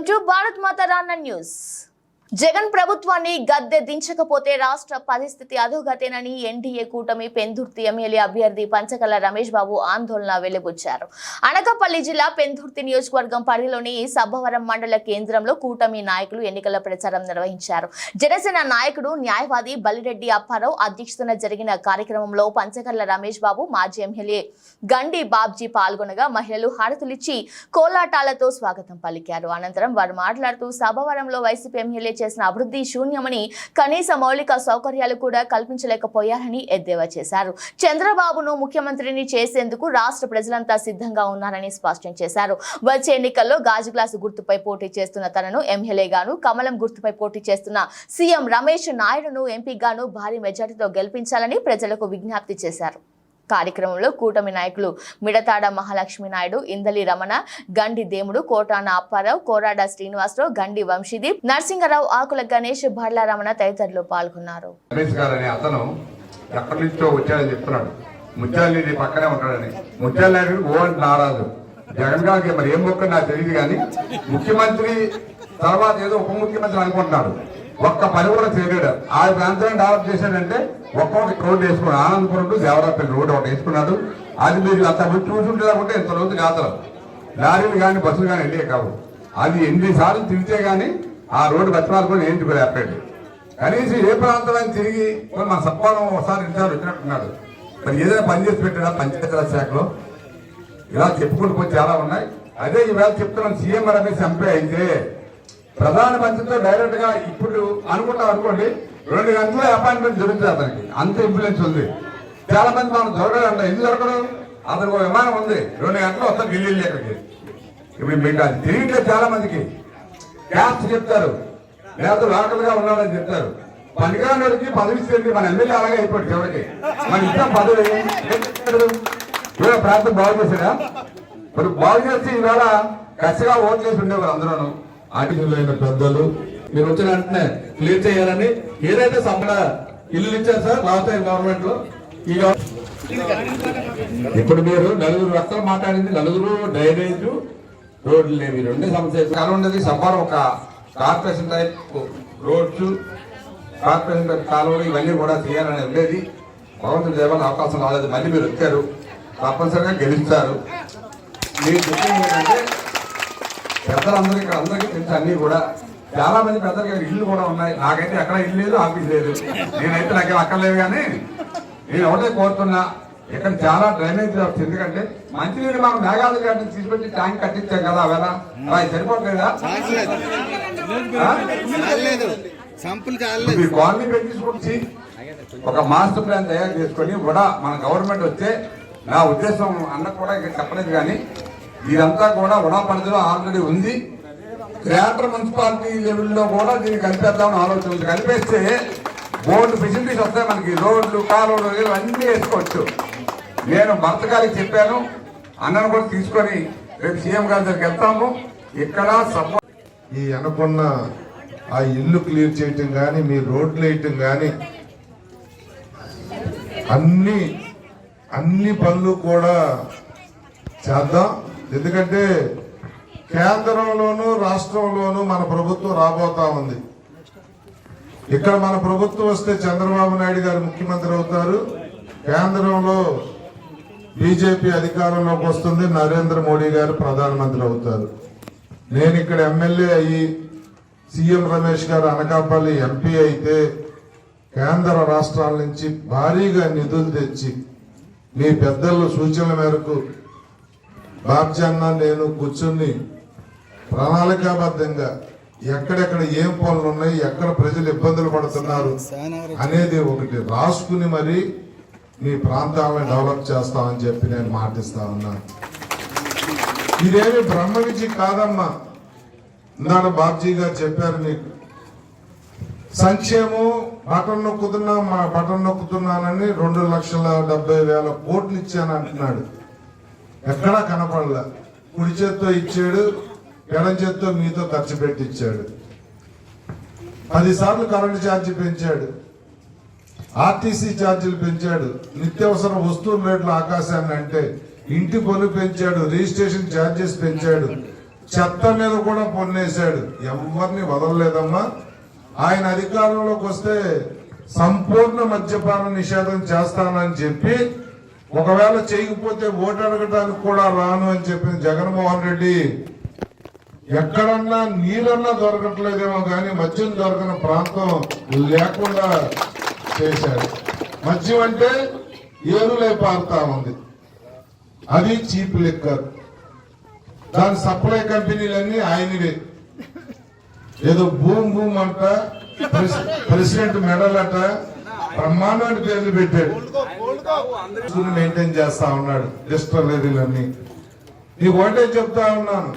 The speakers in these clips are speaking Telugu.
Welcome to Bharat Mata రాన్న news. Jagan ప్రభుత్వాన్ని గద్దె దించకపోతే రాష్ట్ర పరిస్థితి అధోగతేనని ఎన్డీఏ కూటమి పెందుర్తి ఎమ్మెల్యే అభ్యర్థి పంచకల రమేష్ బాబు ఆందోళన వెలుబుచ్చారు అనకాపల్లి జిల్లా పెందుర్తి నియోజకవర్గం పరిధిలోని సబ్బవరం మండల కేంద్రంలో కూటమి నాయకులు ఎన్నికల ప్రచారం నిర్వహించారు. జనసేన నాయకుడు న్యాయవాది బలిరెడ్డి అప్పారావు అధ్యక్షతన జరిగిన కార్యక్రమంలో పంచకర్ల రమేష్ బాబు మాజీ ఎమ్మెల్యే గండి బాబ్జీ పాల్గొనగా మహిళలు హారతులిచ్చి కోలాటాలతో స్వాగతం పలికారు. అనంతరం వారు మాట్లాడుతూ సభవరంలో వైసీపీ ఎమ్మెల్యే చేసిన అభివృద్ధి శూన్యమని కనీస మౌలిక సౌకర్యాలు కూడా కల్పించలేకపోయారని ఎద్దేవా చేశారు. చంద్రబాబును ముఖ్యమంత్రిని చేసేందుకు రాష్ట్ర ప్రజలంతా సిద్ధంగా ఉన్నారని స్పష్టం చేశారు. వచ్చే ఎన్నికల్లో గాజు గ్లాసు గుర్తుపై పోటీ చేస్తున్న తనను ఎమ్మెల్యేగాను కమలం గుర్తుపై పోటీ చేస్తున్న సీఎం రమేష్ నాయుడును ఎంపీగాను భారీ మెజార్టీతో గెలిపించాలని ప్రజలకు విజ్ఞప్తి చేశారు. కార్యక్రమంలో కూటమి నాయకులు మిడతాడ మహాలక్ష్మి నాయుడు ఇందలి రమణ గండి దేముడు కోటాన అప్పారావు కోరాడ శ్రీనివాసరావు గండి వంశీదీప్ నరసింహరావు ఆకుల గణేష్ భడ్ల రమణ తదితరులు పాల్గొన్నారు. అతను ఎక్కడి నుంచో వచ్చాడని చెప్తున్నాడు. ముత్యాల పక్కనే ఉంటాడని. ముత్యాల ఓ అంటే నారాజు. జగన్ గారికి మరి ఏం మొక్క నాకు తెలియదు కానీ ముఖ్యమంత్రి తర్వాత ఏదో ఉప ముఖ్యమంత్రి అనుకుంటున్నాడు. ఒక్క పని కూడా చేయలేడు. ఆ ప్రాంతాన్ని డెవలప్ చేశాడంటే ఒక్కొక్క రోడ్డు వేసుకున్నాడు ఆనందపురం టు దేవరాపల్లి రోడ్డు ఒకటి వేసుకున్నాడు. అది మీరు అంత చూసుంటే లేకుంటే ఇంత రోజు గాతలు లారీలు కానీ బస్సులు కానీ వెళ్ళే కావు. అది ఎన్నిసార్లు తిరిగితే కానీ ఆ రోడ్డు బతిమాలు కూడా ఏంటి కూడా చెప్పాడు కనీసం ఏ ప్రాంతాలను తిరిగి మన సప్పాలం ఒకసారి ఇంటారు వచ్చినట్టున్నాడు. మరి ఏదైనా పని చేసి పెట్టాడా పంచాయతీరాజ్ శాఖలో? ఇలా చెప్పుకుంటూ పోయి చాలా ఉన్నాయి. అదే ఈవేళ చెప్తున్నాం సీఎం రమేష్ ఎంపీ అయితే ప్రధాన మంత్రితో డైరెక్ట్గా ఇప్పుడు అనుకుంటాం అనుకోండి రెండు గంటల అపాయింట్మెంట్ దొరుకుతుంది అతనికి అంత ఇన్ఫ్లుయెన్స్ ఉంది. చాలా మంది మనం దొరకడంట ఎందుకు దొరకడం? అతనికి ఒక విమానం ఉంది రెండు గంటలు వస్తాం ఢిల్లీ ఇక్కడికి మీకు అది తెలియట్లేదు చాలా మందికి. క్యాప్స్ చెప్తారు లేదా లోకల్గా ఉన్నాడని చెప్తారు. పనికిరానికి పదవి ఇస్తుంది మన ఎమ్మెల్యే అలాగే అయిపోయి చివరికి. మన ఇచ్చిన పదవి ఇవాళ ప్రాంతం బాగు చేశాడా? మరి బాగు చేసి ఈవేళ కసిగా ఓట్లు వేసి ఉండేవారు అందరూ ఆర్టికల్ పెద్దలు. మీరు వచ్చిన వెంటనే క్లియర్ చేయాలని ఏదైతే సంబడ ఇల్లు ఇచ్చారు సార్ లాస్ట్ టైం గవర్నమెంట్లో ఈ ఇప్పుడు మీరు నలుగురు వ్యక్తులు మాట్లాడింది నలుగురు డ్రైనేజ్ రోడ్లు లేవు. రెండే సమస్య కాలం ఉండేది. సబ్బారం ఒక corporation type roads corporation type కాలువలు ఇవన్నీ కూడా చేయాలని ఉండేది. భగవంతుడు దేవాలని అవకాశం రాలేదు. మళ్ళీ మీరు వచ్చారు. తప్పనిసరిగా గెలుస్తారు. మీరు చెప్పింది ఏంటంటే పెద్దలందరూ ఇక్కడ అందరికీ తెలుసు అన్ని కూడా. చాలా మంది పెద్దలకి ఇల్లు కూడా ఉన్నాయి. నాకైతే ఎక్కడ ఇల్లు లేదు ఆఫీస్ లేదు. నేనైతే నాకేం అక్కర్లేదు కానీ నేను ఒకటే కోరుతున్నా ఇక్కడ చాలా డ్రైనేజ్ వ్యవస్థ. ఎందుకంటే మంచినీళ్ళు మనం మేఘాలు గారిని తీసుకొచ్చి ట్యాంక్ కట్టించాం కదా అవేళ అవి చాలేదు మీరు కాలనీ పెట్టించుకొచ్చి ఒక మాస్టర్ ప్లాన్ తయారు చేసుకొని కూడా మన గవర్నమెంట్ వస్తే నా ఉద్దేశం అన్న కూడా ఇక్కడ చెప్పలేదు కానీ ఇదంతా కూడా ఉడా పరిధిలో ఆల్రెడీ ఉంది. గ్రేటర్ మున్సిపాలిటీ లెవెల్లో కూడా దీన్ని కలిపేద్దామని ఆలోచన ఉంది. కలిపేస్తే బోర్డు ఫెసిలిటీస్ వస్తాయి మనకి. రోడ్లు కాలువలు ఇవన్నీ వేసుకోవచ్చు. నేను భర్తగారికి చెప్పాను. అన్నను కూడా తీసుకొని రేపు సీఎం గారి దగ్గరికి వెళ్తాము. ఇక్కడ సభ ఈ అనుకున్న ఆ ఇల్లు క్లియర్ చేయటం కానీ మీ రోడ్లు వేయటం కానీ అన్ని అన్ని పనులు కూడా చేద్దాం. ఎందుకంటే కేంద్రంలోనూ రాష్ట్రంలోనూ మన ప్రభుత్వం రాబోతా ఉంది. ఇక్కడ మన ప్రభుత్వం వస్తే చంద్రబాబు నాయుడు గారు ముఖ్యమంత్రి అవుతారు. కేంద్రంలో బీజేపీ అధికారంలోకి వస్తుంది. నరేంద్ర మోడీ గారు ప్రధానమంత్రి అవుతారు. నేను ఇక్కడ ఎమ్మెల్యే అయ్యి సీఎం రమేష్ గారు అనకాపల్లి ఎంపీ అయితే కేంద్ర రాష్ట్రాల నుంచి భారీగా నిధులు తెచ్చి మీ పెద్దల సూచనల మేరకు బాబ్జన్న నేను కూర్చుని ప్రణాళికాబద్ధంగా ఎక్కడెక్కడ ఏం పనులు ఉన్నాయి ఎక్కడ ప్రజలు ఇబ్బందులు పడుతున్నారు అనేది ఒకటి రాసుకుని మరి మీ ప్రాంతాలను డెవలప్ చేస్తామని చెప్పి నేను మాటిస్తా ఉన్నాను ఇదేమి బ్రహ్మ విజయ్ కాదమ్మా. ఇందాక బాబ్జీ గారు చెప్పారు మీకు. సంక్షేమం బటన్ నొక్కుతున్నా మా బటన్ నొక్కుతున్నానని రెండు లక్షల డెబ్బై వేల కోట్లు ఇచ్చాను అంటున్నాడు. ఎక్కడా కనపడలే. కుడి చేత్తో ఇచ్చాడు ఎడం చేత్తో మీతో ఖర్చు పెట్టించాడు పదిసార్లు కరెంటు ఛార్జీ పెంచాడు. ఆర్టీసీ ఛార్జీలు పెంచాడు. నిత్యావసర వస్తువుల రేట్లు ఆకాశాన్ని అంటే ఇంటి పన్ను పెంచాడు రిజిస్ట్రేషన్ ఛార్జెస్ పెంచాడు. చెత్త మీద కూడా పొన్నేశాడు. ఎవరిని వదలలేదమ్మా. ఆయన అధికారంలోకి వస్తే సంపూర్ణ మద్యపాన నిషేధం చేస్తానని చెప్పి ఒకవేళ చేయకపోతే ఓటు అడగడానికి కూడా రాను అని చెప్పిన జగన్మోహన్ రెడ్డి ఎక్కడన్నా నీళ్ళన్నా దొరకట్లేదేమో కానీ మద్యం దొరకని ప్రాంతం లేకుండా చేశారు. మద్యం అంటే ఏరులే పారుతా ఉంది. అది చీప్ లిక్కర్. దాని సప్లై కంపెనీలన్నీ ఆయనవే. ఏదో భూమ్ భూమ్ అంట ప్రెసిడెంట్ మెడల్ అట బ్రహ్మాండమైన పేర్లు పెట్టాడు. మెయింటైన్ చేస్తా ఉన్నాడు. డిస్టర్లరీలన్నీ నీకు ఒకటే చెప్తా ఉన్నాను.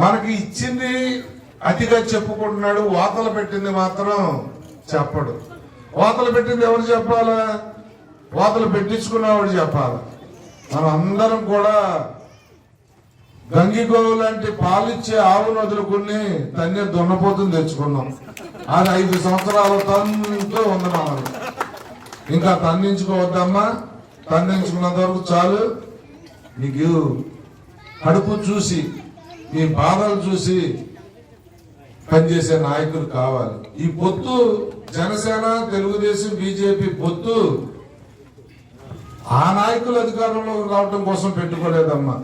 మనకి ఇచ్చింది అతిగా చెప్పుకుంటున్నాడు. వాతలు పెట్టింది మాత్రం చెప్పడు. వాతలు పెట్టింది ఎవరు చెప్పాలా? వాతలు పెట్టించుకున్నవాడు చెప్పాలి. మనం అందరం కూడా గంగిగోవు లాంటి పాలిచ్చే ఆవును వదులుకుని తన్నే దున్నపోతుంది తెచ్చుకున్నాం. అది ఐదు సంవత్సరాల తన్నుతో ఉంది ఇంకా తన్నించుకోవద్దమ్మా. తన్నించుకున్నంత వరకు చాలు. నీకు కడుపు చూసి మీ బాధలు చూసి పనిచేసే నాయకులు కావాలి. ఈ పొత్తు జనసేన తెలుగుదేశం బీజేపీ పొత్తు ఆ నాయకులు అధికారంలోకి రావడం కోసం పెట్టుకోలేదమ్మా.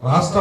రాష్ట్ర